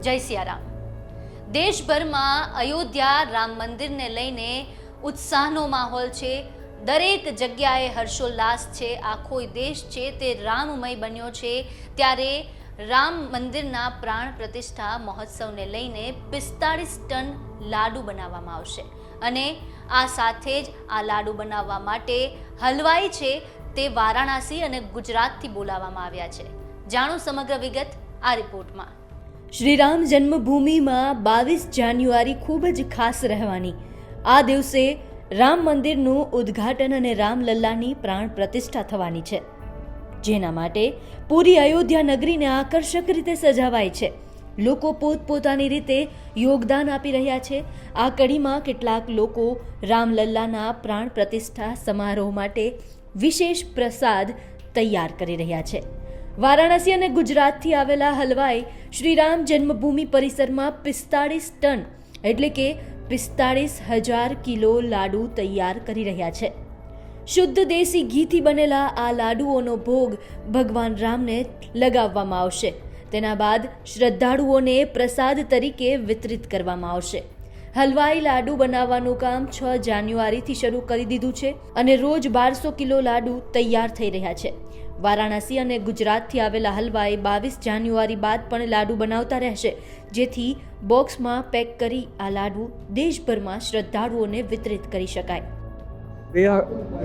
જય સિયારામ. દેશભરમાં અયોધ્યા રામ મંદિરને લઈને ઉત્સાહનો માહોલ છે. દરેક જગ્યાએ હર્ષોલ્લાસ છે. આખો દેશ છે તે રામમય બન્યો છે. ત્યારે રામ મંદિરના પ્રાણ પ્રતિષ્ઠા મહોત્સવને લઈને પિસ્તાળીસ ટન લાડુ બનાવવામાં આવશે. અને આ સાથે જ આ લાડુ બનાવવા માટે હલવાઈ છે તે વારાણસી અને ગુજરાતથી બોલાવવામાં આવ્યા છે. જાણો સમગ્ર વિગત આ રિપોર્ટમાં. શ્રીરામ જન્મભૂમિમાં બાવીસ જાન્યુઆરી ખૂબ જ ખાસ રહેવાની. આ દિવસે રામ મંદિરનું ઉદ્ઘાટન અને રામલલ્લાની પ્રાણ પ્રતિષ્ઠા થવાની છે. જેના માટે પૂરી અયોધ્યા નગરીને આકર્ષક રીતે સજાવાય છે. લોકો પોતપોતાની રીતે યોગદાન આપી રહ્યા છે. આ કડીમાં કેટલાક લોકો રામલલ્લાના પ્રાણ પ્રતિષ્ઠા સમારોહ માટે વિશેષ પ્રસાદ તૈયાર કરી રહ્યા છે. વારાણસી અને ગુજરાતથી આવેલા હલવાઈ શ્રીરામ જન્મભૂમિ પરિસરમાં પિસ્તાળીસ ટન, એટલે કે પિસ્તાળીસ હજાર કિલો લાડુ તૈયાર કરી રહ્યા છે. શુદ્ધ દેશી ઘીથી બનેલા આ લાડુઓનો ભોગ ભગવાન રામને લગાવવામાં આવશે. તેના બાદ શ્રદ્ધાળુઓને પ્રસાદ તરીકે વિતરિત કરવામાં આવશે. હલવાઈ લાડુ બનાવવાનું કામ છ જાન્યુઆરીથી શરૂ કરી દીધું છે અને રોજ બારસો કિલો લાડુ તૈયાર થઈ રહ્યા છે વારાણસી અને ગુજરાતથી આવેલા હલવાઈ બાવીસ જાન્યુઆરી બાદ પણ લાડુ બનાવતા રહેશે જેથી બોક્સમાં પેક કરી આ લાડુ દેશભરમાં શ્રદ્ધાળુઓને વિતરિત કરી શકાય यह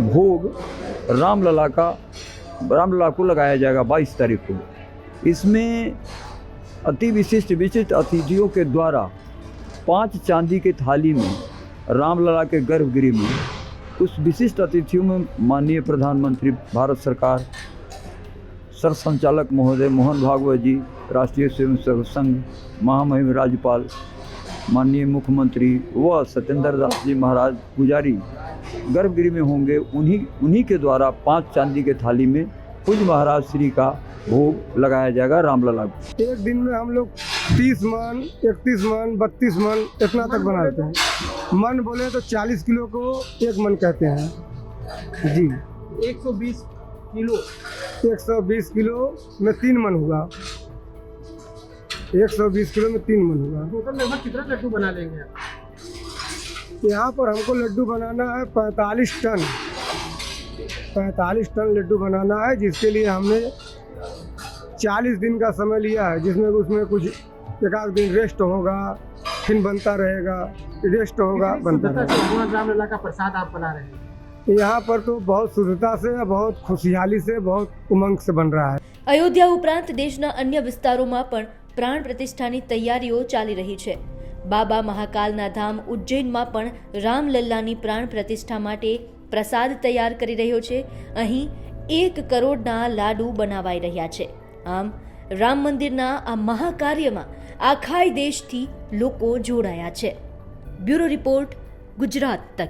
भोग रामलला का रामलला को लगाया जाएगा बाईस तारीख को इसमें अति विशिष्ट विशिष्ट अतिथियों के द्वारा पाँच चांदी के थाली में, रामलला के गर्भगृह में, उस विशिष्ट अतिथियों में माननीय प्रधानमंत्री, भारत सरकार सर संचालक महोदय मोहन भागवत जी, राष्ट्रीय स्वयंसेवक संघ, महामहिम राज्यपाल, माननीय मुख्यमंत्री व सत्येंद्र दास जी महाराज पुजारी, गर्भगृह में होंगे, उन्हीं उन्हीं के द्वारा पाँच चांदी के थाली में पूज्य महाराज श्री का भोग लगाया जाएगा रामलला को। एक दिन में हम लोग तीस मन इकतीस मन बत्तीस मन इतना तक बना लेते हैं। मन बोले तो चालीस किलो को एक मन कहते हैं। जी। 120 किलो। 120 किलो में तीन मन हुआ 120 किलो में तीन मन हुआ टोटल लगभग कितना लड्डू बना लेंगे आप? यहाँ पर हमको लड्डू बनाना है पैंतालीस टन। पैंतालीस टन लड्डू बनाना है जिसके लिए हमने चालीस दिन का समय लिया है जिसमें उसमें कुछ एक आध दिन रेस्ट होगा फिर बनता रहेगा रेस्ट होगा बनता शुद्धता रहेगा से भगवान रामलला का प्रसाद आप बना रहे हैं यहाँ पर तो बहुत शुद्धता से बहुत खुशहाली से बहुत उमंग से बन रहा है અયોધ્યા ઉપરાંત દેશના અન્ય વિસ્તારોમાં પણ પ્રાણ પ્રતિષ્ઠાની તૈયારીઓ ચાલી રહી છે બાબા મહાકાલના ધામ ઉજ્જૈનમાં પણ રામલલ્લાની પ્રાણ પ્રતિષ્ઠા માટે પ્રસાદ તૈયાર કરી રહ્યો છે અહીં એક કરોડના લાડુ બનાવાઈ રહ્યા છે આમ રામ મંદિરના આ મહાકાર્યમાં આખાય દેશથી લોકો જોડાયા છે. બ્યુરો રિપોર્ટ ગુજરાત તક.